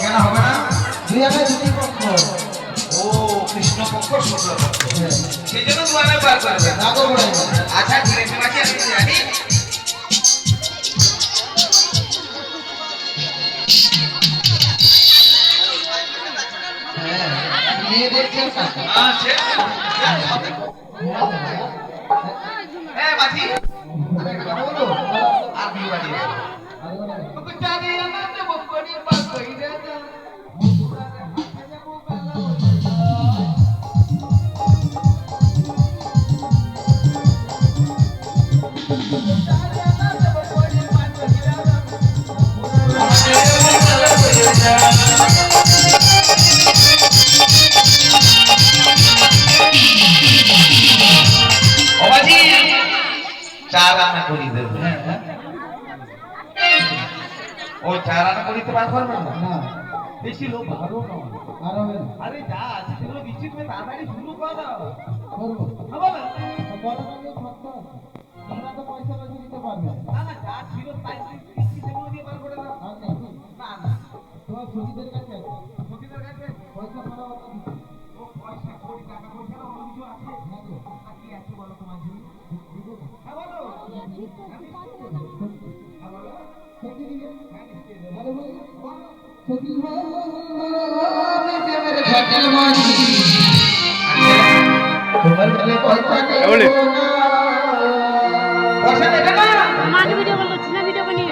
কেন হবে না দুই আগে দুটি পক্ষ ও কৃষ্ণ পক্ষ শুক্ল পক্ষ সেই জন্য দু আগে বার করবে না তো আচ্ছা ঠিক আছে বাকি আমি জানি হ্যাঁ মাঝি আর বিয়ে বাড়ি ও মাঝি চা রান্না করি দেবো। ও চা রান্না করিতে পারব না? না বেশি লোক ভালো আর যা সেগুলো দিচ্ছি তাড়াতাড়ি শুরু করো করব না। তোমার গলে পয়সা নেই পয়সা দেবে না ভিডিও ভিডিও বানিয়ে